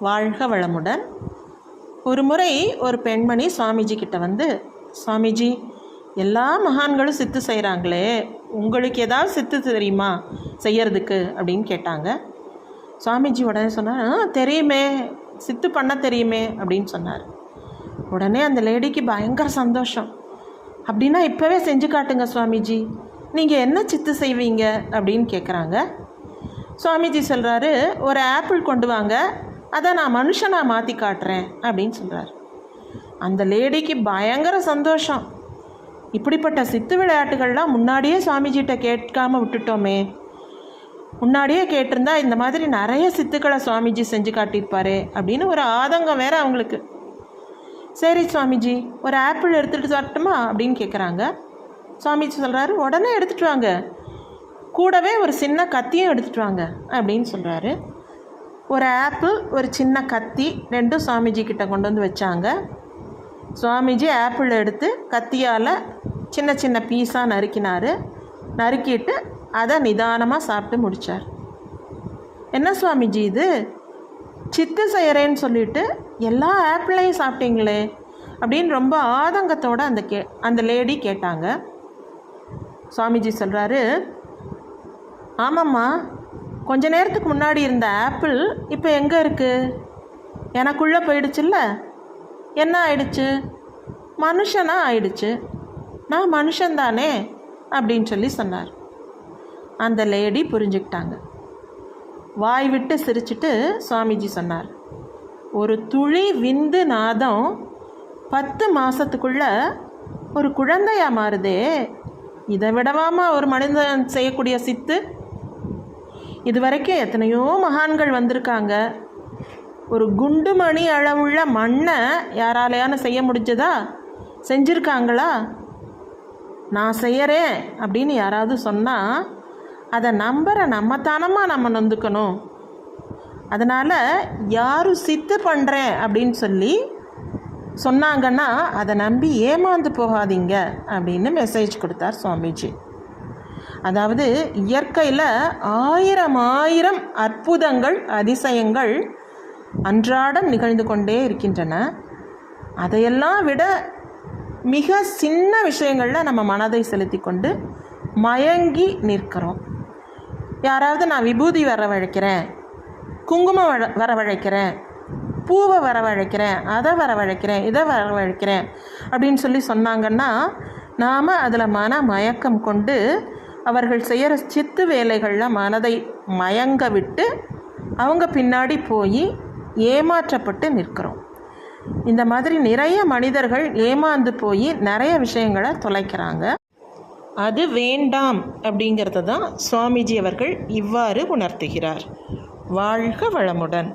வாழ்க வளமுடன். ஒரு முறை ஒரு பெண்மணி சுவாமிஜி கிட்ட வந்து சுவாமிஜி எல்லா மகான்களும் சித்து செய்கிறாங்களே உங்களுக்கு ஏதாவது சித்து தெரியுமா? செய்யறதுக்கு அப்படின்னு கேட்டாங்க. சுவாமிஜி உடனே சொன்னார் "ஆ, தெரியுமே சித்து பண்ண தெரியுமே அப்படின்னு சொன்னார். உடனே அந்த லேடிக்கு பயங்கர சந்தோஷம். அப்படின்னா இப்போவே செஞ்சு காட்டுங்க சுவாமிஜி நீங்கள் என்ன சித்து செய்வீங்க? அப்படின்னு கேட்குறாங்க சுவாமிஜி சொல்கிறாரு ஒரு ஆப்பிள் கொண்டு வாங்க அதை நான் மனுஷனாக மாற்றி காட்டுறேன் அப்படின்னு சொல்கிறார் அந்த லேடிக்கு பயங்கர சந்தோஷம். இப்படிப்பட்ட சித்து விளையாட்டுகள்லாம் முன்னாடியே சுவாமிஜிகிட்ட கேட்காம விட்டுட்டோமே. முன்னாடியே கேட்டிருந்தா இந்த மாதிரி நிறைய சித்துக்களை சுவாமிஜி செஞ்சு காட்டியிருப்பாரு அப்படின்னு ஒரு ஆதங்கம் வேறு அவங்களுக்கு. சரி சுவாமிஜி ஒரு ஆப்பிள் எடுத்துகிட்டு சாப்பிட்டுமா அப்படின்னு கேட்குறாங்க சுவாமிஜி சொல்கிறாரு உடனே எடுத்துகிட்டு வாங்க. கூடவே ஒரு சின்ன கத்தியும் எடுத்துகிட்டு வாங்க அப்படின்னு சொல்கிறாரு ஒரு ஆப்பிள் ஒரு சின்ன கத்தி ரெண்டும் சுவாமிஜி கிட்ட கொண்டு வந்து வச்சாங்க. சுவாமிஜி ஆப்பிள் எடுத்து கத்தியால் சின்ன சின்ன பீஸாக நறுக்கினார். நறுக்கிட்டு அதை நிதானமாக சாப்பிட்டு முடித்தார் என்ன சுவாமிஜி இது? சித்து செய்கிறேன்னு சொல்லிட்டு எல்லா ஆப்பிளையும் சாப்பிட்டீங்களே அப்படின்னு ரொம்ப ஆதங்கத்தோடு அந்த கே அந்த லேடி கேட்டாங்க. சுவாமிஜி சொல்கிறாரு ஆமாம்மா கொஞ்ச நேரத்துக்கு முன்னாடி இருந்த ஆப்பிள் இப்போ எங்கே இருக்குது எனக்குள்ளே போயிடுச்சுல்ல? என்ன ஆயிடுச்சு? மனுஷனாக ஆயிடுச்சு. நான் மனுஷன்தானே? அப்படின்னு சொல்லி சொன்னார். அந்த லேடி புரிஞ்சுக்கிட்டாங்க. வாய் விட்டு சிரிச்சிட்டு சுவாமிஜி சொன்னார். ஒரு துளி விந்து நாதம் பத்து மாதத்துக்குள்ள ஒரு குழந்தையாக மாறுதே. இதை விடவாமா ஒரு மனிதன் செய்யக்கூடிய சித்து? இது வரைக்கும் எத்தனையோ மகான்கள் வந்திருக்காங்க. ஒரு குண்டு மணி அளவுள்ள மண்ணை யாராலையான செய்ய முடிஞ்சதா? செஞ்சுருக்காங்களா? நான் செய்யறேன் அப்படின்னு யாராவது சொன்னால் அதை நம்புகிற நம்மத்தானமாக நம்ம நொந்துக்கணும். அதனால் யாரும் சித்து பண்ணுறேன் அப்படின்னு சொல்லி சொன்னாங்கன்னா அதை நம்பி ஏமாந்து போகாதீங்க அப்படின்னு மெசேஜ் கொடுத்தார் சுவாமிஜி. அதாவது இயற்கையில் ஆயிரம் ஆயிரம் அற்புதங்கள் அதிசயங்கள் அன்றாடம் நிகழ்ந்து கொண்டே இருக்கின்றன. அதையெல்லாம் விட மிக சின்ன விஷயங்களில் நம்ம மனதை செலுத்தி கொண்டு மயங்கி நிற்கிறோம். யாராவது நான் விபூதி வரவழைக்கிறேன் குங்குமம் வர வரவழைக்கிறேன் பூவை வரவழைக்கிறேன் அதை வரவழைக்கிறேன் இதை வரவழைக்கிறேன் அப்படின்னு சொல்லி சொன்னாங்கன்னா நாம் அதில் மன மயக்கம் கொண்டு அவர்கள் செய்கிற சித்து வேலைகளில் மனதை மயங்க விட்டு அவங்க பின்னாடி போய் ஏமாற்றப்பட்டு நிற்கிறோம். இந்த மாதிரி நிறைய மனிதர்கள் ஏமாந்து போய் நிறைய விஷயங்களை தொலைக்கிறாங்க. அது வேண்டாம் அப்படிங்கிறத தான் சுவாமிஜி அவர்கள் இவ்வாறு உணர்த்துகிறார். வாழ்க வளமுடன்.